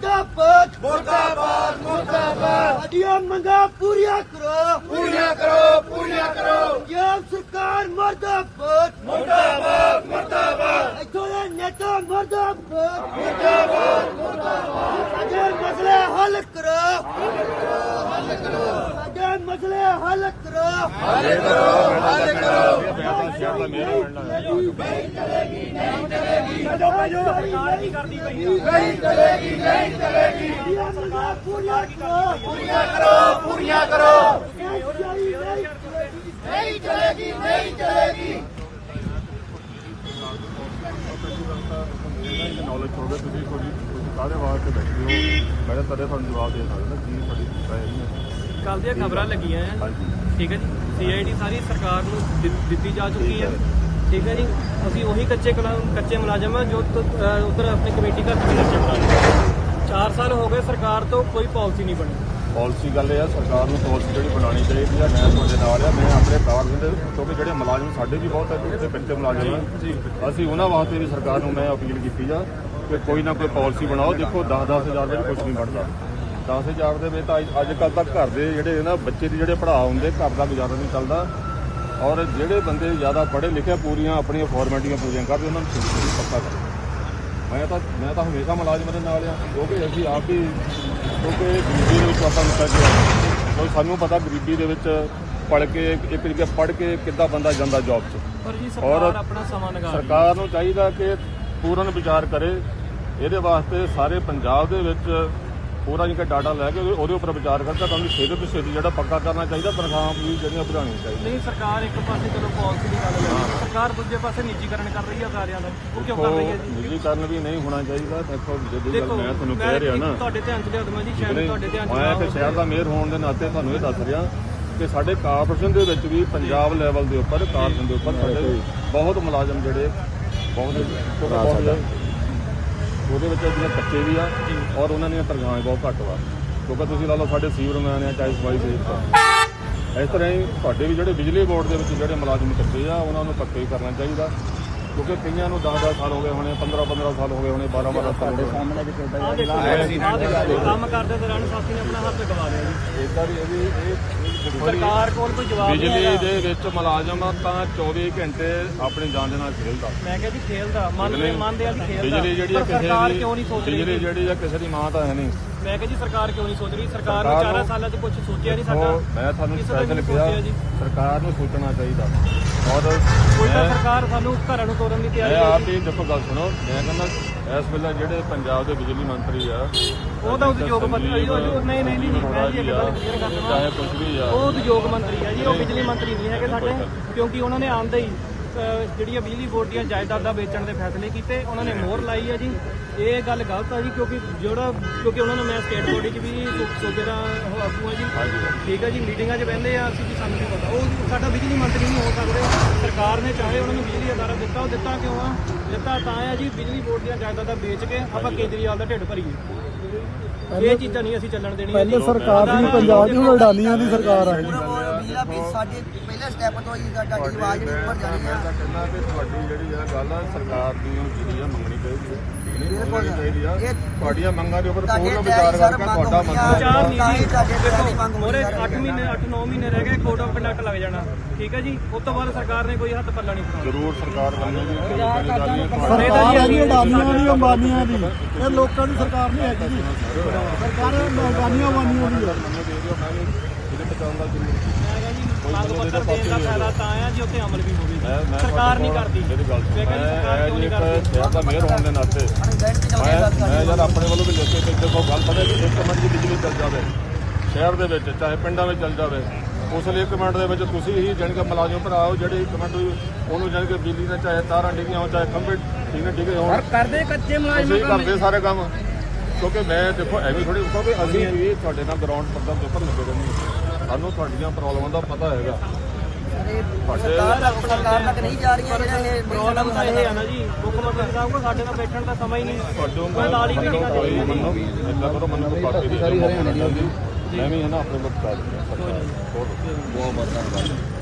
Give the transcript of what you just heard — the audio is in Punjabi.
ਮੁਰਦਾਬਾਦ ਮੁਰਦਾਬਾਦ ਮੁਰਦਾਬਾਦ। ਸਾਡੀਆਂ ਮੰਗਾਂ ਪੂਰੀਆਂ ਕਰੋ। ਪੂਰੀਆਂ ਕਰੋ ਪੂਰੀਆਂ ਕਰੋ। ਪੰਜਾਬ ਸਰਕਾਰ ਮੁਰਦਾਬਾਦ। ਮੁਰਦਾਬਾਦ ਮੁਰਦਾਬਾਦ। ਇੱਥੋਂ ਦੇ ਨੇਤਾ ਮੁਰਦਾਬਾਦ। ਮੁਰਦਾਬਾਦ ਮੁਰਦਾਬਾਦ। ਸਾਡੇ ਮਸਲੇ ਹੱਲ ਕਰੋ। ਹੱਲ ਕਰੋ ਸਾਡੇ ਮਸਲੇ ਹੱਲ ਕਰੋ। ਹੱਲ ਕਰੋ ਹੱਲ ਕਰੋ। ਨਹੀਂ ਕਰਦੀ ਪਈ ਨਹੀਂ ਚਲੇਗੀ ਨਹੀਂ ਚਲੇਗੀ ਮੰਗਾਂ ਪੂਰੀਆਂ ਕਰੋ ਪੂਰੀਆਂ ਕਰੋ ਪੂਰੀਆਂ ਕਰੋ ਨਹੀਂ ਨਹੀਂ ਚਲੇਗੀ ਨਹੀਂ ਚਲੇਗੀ ਨੌਲੇਜ ਹੋਵੇ ਤੁਸੀਂ ਤੁਹਾਡੀ ਤੁਸੀਂ ਕਾਹਦੇ ਵਾਸਤੇ ਬੈਠੇ ਹੋ ਮੈਂ ਤਾਂ ਤਦੇ ਤੁਹਾਨੂੰ ਜਵਾਬ ਦੇ ਸਕਦਾ ਕੀ ਤੁਹਾਡੀ ਰਾਏ ਹੈ ਕੱਲ ਦੀਆਂ ਖਬਰਾਂ ਲੱਗੀਆਂ ਆ ਹਾਂਜੀ ਠੀਕ ਹੈ ਜੀ ਸੀਆਈਡੀ ਸਾਰੀ ਸਰਕਾਰ ਨੂੰ ਦਿ- ਦਿੱਤੀ ਜਾ ਚੁੱਕੀ ਹੈ ਠੀਕ ਹੈ ਜੀ। ਅਸੀਂ ਉਹੀ ਕੱਚੇ ਕੱਚੇ ਮੁਲਾਜ਼ਮ ਆ ਜੋ ਉਧਰ ਆਪਣੀ ਕਮੇਟੀ ਘਰ ਦੇ ਕੱਚੇ ਮੁਲਾਜ਼ਮ 4 ਸਾਲ ਹੋ ਗਏ ਸਰਕਾਰ ਤੋਂ ਕੋਈ ਪਾਲਿਸੀ ਨਹੀਂ ਬਣੀ। ਪਾਲਿਸੀ ਗੱਲ ਇਹ ਆ ਸਰਕਾਰ ਨੂੰ ਪਾਲਿਸੀ ਜਿਹੜੀ ਬਣਾਉਣੀ ਚਾਹੀਦੀ ਆ ਮੈਂ ਤੁਹਾਡੇ ਨਾਲ ਆ ਮੈਂ ਆਪਣੇ ਕਾਰਜ ਦੇ ਕਿਉਂਕਿ ਜਿਹੜੇ ਮੁਲਾਜ਼ਮ ਸਾਡੇ ਵੀ ਬਹੁਤ ਹੈ ਤੇ ਬੱਚੇ ਮੁਲਾਜ਼ਮ ਆ। ਅਸੀਂ ਉਹਨਾਂ ਵਾਸਤੇ ਵੀ ਸਰਕਾਰ ਨੂੰ ਮੈਂ ਅਪੀਲ ਕੀਤੀ ਆ ਕਿ ਕੋਈ ਨਾ ਕੋਈ ਪਾਲਿਸੀ ਬਣਾਓ। ਦੇਖੋ 10-10 ਹਜ਼ਾਰ ਵਿੱਚ ਕੁਝ ਨਹੀਂ ਬਣਦਾ। 10000 ਦੇ ਵਿੱਚ ਤਾਂ ਅੱਜ- ਕੱਲ ਤੱਕ ਘਰ ਦੇ ਜਿਹੜੇ ਨਾ ਬੱਚੇ ਦੀ ਜਿਹੜੇ ਪੜ੍ਹਾ ਹੁੰਦੇ ਘਰ ਦਾ ਗੁਜ਼ਾਰਾ ਨਹੀਂ ਚੱਲਦਾ। ਔਰ ਜਿਹੜੇ ਬੰਦੇ ਜ਼ਿਆਦਾ ਪੜ੍ਹੇ ਲਿਖੇ ਪੂਰੀਆਂ ਆਪਣੀਆਂ ਫਾਰਮੈਲਿਟੀਆਂ ਪੂਰੀਆਂ ਕਰਦੇ ਉਹਨਾਂ ਨੂੰ ਛੁੱਟੀ ਪੱਕਾ ਕਰੋ ਮੈਂ ਤਾਂ ਮੈਂ ਤਾਂ ਹਮੇਸ਼ਾ ਮੁਲਾਜ਼ਮਾਂ ਦੇ ਨਾਲ ਆ ਕਿਉਂਕਿ ਅਸੀਂ ਆਪ ਹੀ ਕਿਉਂਕਿ ਗਰੀਬੀ ਦੇ ਵਿੱਚ ਆਪਾਂ ਨਿਕਲ ਗਏ ਕੋਈ ਸਾਨੂੰ ਪਤਾ ਗਰੀਬੀ ਦੇ ਵਿੱਚ ਪੜ ਕੇ ਇੱਕ ਤਰੀਕੇ ਪੜ ਕੇ ਕਿੱਦਾਂ ਬੰਦਾ ਜਾਂਦਾ ਜੌਬ 'ਚ। ਪਰ ਜੀ ਔਰ ਸਰਕਾਰ ਆਪਣਾ ਸਮਾਂ ਹੈ। ਸਰਕਾਰ ਨੂੰ ਚਾਹੀਦਾ ਕਿ ਪੂਰਨ ਵਿਚਾਰ ਕਰੇ। ਇਹਦੇ ਵਾਸਤੇ ਸਾਰੇ ਪੰਜਾਬ ਦੇ ਵਿੱਚ ਪੂਰਾ ਜਿਹੜਾ ਡਾਟਾ ਲੈ ਕੇ ਉਹਦੇ ਉੱਪਰ ਵਿਚਾਰ ਕਰਕੇ ਤੁਹਾਨੂੰ ਛੇਤੀ ਤੋਂ ਛੇਤੀ ਜਿਹੜਾ ਪੱਕਾ ਕਰਨਾ ਚਾਹੀਦਾ ਤਨਖਾਹਾਂ ਵੀ ਜਿਹੜੀਆਂ ਵਧਾਉਣੀਆਂ ਚਾਹੀਦੀਆਂ। ਨਹੀਂ ਸਰਕਾਰ ਇੱਕ ਪਾਸੇ ਚਲੋ ਪਾਲਿਸੀ ਦੀ ਗੱਲ ਲੈ ਰਹੀ ਹੈ ਸਰਕਾਰ ਦੂਜੇ ਪਾਸੇ ਨਿੱਜੀਕਰਨ ਕਰ ਰਹੀ ਹੈ ਅਦਾਰਿਆਂ ਦਾ। ਉਹ ਕਿਉਂ ਕਰ ਰਹੀ ਹੈ ਜੀ? ਨਿੱਜੀਕਰਨ ਵੀ ਨਹੀਂ ਹੋਣਾ ਚਾਹੀਦਾ ਦੇਖੋ ਜਿਹੜੀ ਗੱਲ ਮੈਂ ਤੁਹਾਨੂੰ ਕਹਿ ਰਿਹਾ ਨਾ। ਤੁਹਾਡੇ ਧਿਆਨ ਚ ਲਿਆ ਦਵਾਂ ਜੀ ਸ਼ਾਇਦ ਤੁਹਾਡੇ ਧਿਆਨ ਚ ਮੈਂ ਹੋਵੇ। ਸ਼ਹਿਰ ਦਾ ਮੇਅਰ ਹੋਣ ਦੇ ਨਾਤੇ ਤੁਹਾਨੂੰ ਇਹ ਦੱਸ ਰਿਹਾ ਕਿ ਸਾਡੇ ਕਾਰਪੋਰੇਸ਼ਨ ਦੇ ਵਿੱਚ ਵੀ ਪੰਜਾਬ ਲੈਵਲ ਦੇ ਉੱਪਰ ਕਾਰਪੋਰੇਸ਼ਨ ਦੇ ਉੱਪਰ ਸਾਡੇ ਬਹੁਤ ਮੁਲਾਜ਼ਮ ਜਿਹੜੇ ਬਹੁਤ ਬਹੁਤ ਉਹਦੇ ਵਿੱਚ ਜਿਹੜੇ ਬੱਚੇ ਵੀ ਆ ਔਰ ਉਹਨਾਂ ਦੀਆਂ ਤਨਖਾਹਾਂ ਬਹੁਤ ਘੱਟ ਵਾ। ਕਿਉਂਕਿ ਤੁਸੀਂ ਲਾ ਲਓ ਸਾਡੇ ਸੀਵਰਮੈਨ ਆ ਚਾਹੇ ਸਫ਼ਾਈ ਸੇਵਕ ਇਸ ਤਰ੍ਹਾਂ ਹੀ ਤੁਹਾਡੇ ਵੀ ਜਿਹੜੇ ਬਿਜਲੀ ਬੋਰਡ ਦੇ ਵਿੱਚ ਜਿਹੜੇ ਮੁਲਾਜ਼ਮ ਕੱਟੇ ਆ ਉਹਨਾਂ ਨੂੰ ਪੱਕੇ ਕਰਨਾ ਚਾਹੀਦਾ। ਕਿਉਂਕਿ ਕਈਆਂ ਨੂੰ 10-10 ਸਾਲ ਹੋ ਗਏ ਹੋਣੇ 15-15 ਸਾਲ ਹੋ ਗਏ ਹੋਣੇ 12-12 ਸਾਲ ਹੋ ਗਏ ਆਹ ਦੇਖੋ ਆਹ ਦੇਖੋ, ਕੰਮ ਕਰਦੇ ਦੌਰਾਨ ਸਾਥੀ ਨੇ ਆਪਣਾ ਹੱਥ ਗਵਾ ਲਿਆ ਜੀ। ਇਦਾਂ ਦੀ ਇਹ ਵੀ ਇਹ ਸਰਕਾਰ ਕੋਲ ਕੋਈ ਜਵਾਬ ਨਹੀਂ ਬਿਜਲੀ ਹੈਗਾ। ਦੇ ਵਿੱਚ ਮੁਲਾਜ਼ਮ ਤਾਂ 24 ਘੰਟੇ ਆਪਣੀ ਜਾਨ ਦੇ ਨਾਲ ਖੇਲਦਾ। ਮੈਂ ਕਿਹਾ ਜੀ ਖੇਲਦਾ ਮੰਨਦੇ ਮੰਨਦੇ ਆ ਜੀ ਖੇਲਦਾ। ਬਿਜਲੀ ਜਿਹੜੀ ਆ ਪਰ ਸਰਕਾਰ ਕਿਸੇ ਕਿਉਂ ਨਹੀਂ ਸੋਚ ਦੀ ਰਹੀ ਬਿਜਲੀ ਜਿਹੜੀ ਆ ਕਿਸੇ ਦੀ ਮਾਂ ਤਾਂ ਹੈ ਨਹੀਂ। ਮੈਂ ਕਿਹਾ ਜੀ ਸਰਕਾਰ ਕਿਉਂ ਨਹੀਂ ਸੋਚ ਰਹੀ? ਸਰਕਾਰ ਨੂੰ ਸਰਕਾਰ 4 ਨੂੰ- ਸਾਲਾਂ 'ਚ ਕੁਝ ਸੋਚਿਆ ਨਹੀਂ ਸਾਡਾ। ਉਹ ਮੈਂ ਤੁਹਾਨੂੰ ਕਿਸੇ ਦਾ ਵੀ ਸਪੈਸ਼ਲ ਨਹੀਂ ਕਿਹਾ ਸੋਚਿਆ ਜੀ। ਸਰਕਾਰ ਨੂੰ ਸੋਚਣਾ ਚਾਹੀਦਾ। ਔਰ ਕੋਈ ਤਾਂ ਮੈਂ- ਸਰਕਾਰ ਸਾਨੂੰ ਘਰਾਂ ਨੂੰ ਤੋੜਨ ਦੀ ਤਿਆਰੀ ਮੈਂ ਹੈ ਆਪ ਹੀ ਦੇਖੋ ਗੱਲ ਸੁਣੋ ਮੈਂ ਕਹਿੰਦਾ ਇਸ ਵੇਲੇ ਜਿਹੜੇ ਪੰਜਾਬ ਦੇ ਬਿਜਲੀ ਮੰਤਰੀ ਆ ਉਹ ਤਾਂ ਉਦਯੋਗ ਮੰਤਰੀ ਉਹ- ਉਹ- ਨਹੀਂ ਨਹੀਂ ਨਹੀਂ ਮੈਂ ਜੀ ਇਹ ਗੱਲ ਕਲੀਅਰ ਕਰ ਦਵਾਂ ਚਾਹੇ ਕੁਝ ਵੀ ਆ। ਉਹ ਉਦਯੋਗ ਮੰਤਰੀ ਆ ਜੀ ਉਹ ਬਿਜਲੀ ਮੰਤਰੀ ਨਹੀਂ ਹੈਗੇ ਸਾਡੇ ਕਿਉਂਕਿ ਉਹਨਾਂ ਨੇ ਆਂਦੇ ਹੀ ਜਿਹੜੀਆਂ ਬਿਜਲੀ ਬੋਰਡ ਦੀਆਂ ਜਾਇਦਾਦਾਂ ਵੇਚਣ ਦੇ ਫੈਸਲੇ ਕੀਤੇ ਉਹਨਾਂ ਨੇ ਮੋਹਰ ਲਾਈ ਹੈ ਜੀ। ਇਹ ਗੱਲ ਗਲਤ ਆ ਜੀ ਕਿਉਂਕਿ ਜਿਹੜਾ ਕਿਉਂਕਿ ਉਹਨਾਂ ਨੂੰ ਮੈਂ ਸਟੇਟ ਬੋਡੀ 'ਚ ਵੀ ਸੂ- ਸੂਬੇ ਦਾ ਉਹ ਆਗੂ ਆ ਜੀ। ਠੀਕ ਹੈ ਜੀ ਮੀਟਿੰਗਾਂ 'ਚ ਬਹਿੰਦੇ ਆ ਅਸੀਂ ਵੀ ਸਾਨੂੰ ਨਹੀਂ ਪਤਾ? ਉਹ ਸਾਡਾ ਬਿਜਲੀ ਮੰਤਰੀ ਨਹੀਂ ਹੋ ਸਕਦੇ। ਸਰਕਾਰ ਨੇ ਚਾਹੇ ਉਹਨਾਂ ਨੂੰ ਬਿਜਲੀ ਅਦਾਰਾ ਦਿੱਤਾ ਉਹ ਦਿੱਤਾ ਕਿਉਂ ਆ? ਦਿੱਤਾ ਤਾਂ ਆ ਜੀ ਬਿਜਲੀ ਬੋਰਡ ਦੀਆਂ ਜਾਇਦਾਦਾਂ ਵੇਚ ਕੇ ਆਪਾਂ ਕੇਜਰੀਵਾਲ ਦਾ ਢਿੱਡ ਭਰੀਏ। ਇਹ ਚੀਜ਼ਾਂ ਨਹੀਂ ਅਸੀਂ ਚੱਲਣ ਦੇਣੀਆਂ ਪਹਿਲੇ। ਸਰਕਾਰ ਦੀ ਪੰਜਾਬ ਦੀ ਹੁਣ ਅਡਾਨੀਆਂ ਦੀ ਸਰਕਾਰ ਆ ਜੀ। ਬਿਜਲਾ ਵੀ ਸਾਡੇ ਪਹਿਲੇ ਸਟੈਪ ਤੋਂ ਹੀ ਸਾਡੀ ਆਵਾਜ਼ ਜਿਹੜੀ ਉੱਪਰ ਜਾਣੀ ਮੈਂ ਆ ਤਾਂ ਕਹਿੰਦਾ ਕਿ ਤੁਹਾਡੀ ਜਿਹੜੀ ਆ ਗੱਲ ਆ ਸਰਕਾਰ ਦੀ ਉਹ ਜਿਹੜੀ ਆ ਮੰਗਣੀ ਚਾਹੀਦੀ ਹੈ ਤੁਹਾਡੀਆਂ ਮੰਗਾਂ ਦੇ ਉੱਪਰ ਪੂਰਨ ਵਿਚਾਰ ਕਰਕੇ ਤੁਹਾਡਾ। ਮੰਗ ਹੀ ਮੋਰੇ ਜਾ ਰਹੀ 8 ਮਹੀਨੇ 8-9 ਮਹੀਨੇ ਰਹਿ ਗਏ ਕੋਡ ਆਫ ਕੰਡਕਟ ਲੱਗ ਜਾਣਾ। ਠੀਕ ਹੈ ਜੀ? ਉਸ ਤੋਂ ਬਾਅਦ ਸਰਕਾਰ ਨੇ ਕੋਈ ਹੱਥ ਪੱਲਾ ਨਹੀਂ ਫੜਾਉਣਾ ਜ਼ਰੂਰ ਸਰਕਾਰ ਬਣੇਗੀ ਸਰਕਾਰ ਜੀ ਅਡਾਨੀਆਂ ਦੀ ਅੰਬਾਨੀਆਂ ਦੀ ਇਹ ਲੋਕਾਂ ਦੀ ਸਰਕਾਰ ਨਹੀਂ ਹੈਗੀ ਜੀ। ਸਰਕਾਰ ਅੰਬਾਨੀਆਂ ਦੀ ਆ ਮੈਂ ਕਿਹਾ ਜੀ ਮੰਗ ਪੱਤਰ ਦੇਣ ਦਾ ਫਾਇਦਾ ਤਾਂ ਆ ਜੀ ਉੱਥੇ ਅਮਲ ਵੀ ਹੋਵੇ ਸਰਕਾਰ ਨਹੀਂ ਕਰਦੀ। ਮੇਰੀ ਗੱਲ ਮੈਂ ਕਿਹਾ ਜੀ ਸਰਕਾਰ ਕਿਉਂ ਨਹੀਂ ਕਰਦੀ? ਸ਼ਹਿਰ ਦਾ ਮੇਅਰ ਹੋਣ ਦੇ ਨਾਤੇ। ਬੈਠ ਕੇ ਚੱਲਦੇ ਮੈਂ ਗੱਲ ਮੈਂ ਯਾਰ ਆਪਣੇ ਵੱਲੋਂ ਵੀ ਲਿਖ ਕੇ ਦੇਖੋ ਗੱਲ ਪਤਾ ਕਿ ਇੱਕ ਮਿੰਟ ਦੀ ਬਿਜਲੀ ਚੱਲ ਜਾਵੇ। ਸ਼ਹਿਰ ਦੇ ਵਿੱਚ ਚਾਹੇ ਪਿੰਡਾਂ ਵਿੱਚ ਚੱਲ ਜਾਵੇ। ਉਸ ਲਈ ਇੱਕ ਮਿੰਟ ਦੇ ਵਿੱਚ ਤੁਸੀਂ ਹੀ ਜਾਣੀ ਕਿ ਮੁਲਾਜ਼ਮ ਭਰਾ ਹੋ ਜਿਹੜੇ ਇੱਕ ਮਿੰਟ ਉਹਨੂੰ ਜਾਣੀ ਕਿ ਬਿਜਲੀ ਨਾਲ ਚਾਹੇ ਤਾਰਾਂ ਡਿੱਗੀਆਂ ਹੋਣ ਚਾਹੇ ਖੰਭੇ ਠੀਕ ਨੇ ਡਿੱਗੇ ਹੋਣ। ਕਰਦੇ ਕੱਚੇ ਅਸੀਂ ਕਰਦੇ ਸਾਰੇ ਕੰਮ। ਕਿਉਂਕਿ ਮੈਂ ਦੇਖੋ ਐਵੇਂ ਥੋੜੀ ਕਿਉਂਕਿ ਅਸੀਂ ਵੀ ਤੁਹਾਡੇ ਨਾਲ ਗਰਾਊਂਡ ਪੱਧਰ ਦੇ ਉੱਪਰ ਲੱਗੇ ਰਹਿੰਦੇ ਹਾਂ। ਸਾਨੂੰ ਤੁਹਾਡੀਆਂ ਪ੍ਰੋਬਲਮਾਂ ਦਾ ਪਤਾ ਹੈਗਾ। ਸਰਕਾਰ ਤੱਕ ਸਰਕਾਰ ਤੱਕ ਨਹੀਂ ਜਾ ਰਹੀਆਂ ਜਿਹੜੀਆਂ ਇਹ ਪ੍ਰੋਬਲਮ ਤਾਂ ਇਹ ਆ ਨਾ ਜੀ ਮੁੱਖ ਮੰਤਰੀ ਸਾਹਿਬ ਕੋਲ ਸਾਡੇ ਨਾਲ ਬੈਠਣ ਦਾ ਸਮਾਂ ਹੀ ਨਹੀਂ। ਤੁਹਾਡੇ ਕੋਈ ਲਾਲੀ ਵੀ ਨਹੀਂ ਕੋਈ ਕਰਦੀ ਮੰਨੋ ਇਦਾਂ ਕਰੋ ਮੰਨੋ ਪਾਰਟੀ ਦੀ ਹਰਿਆਣੇ ਦੀ ਮੈਂ ਵੀ ਹੈ ਨਾ ਆਪਣੇ ਲੋਕ ਕਰ ਦਿੰਦਾ। ਬਹੁਤ ਬਹੁਤ ਧੰਨਵਾਦ।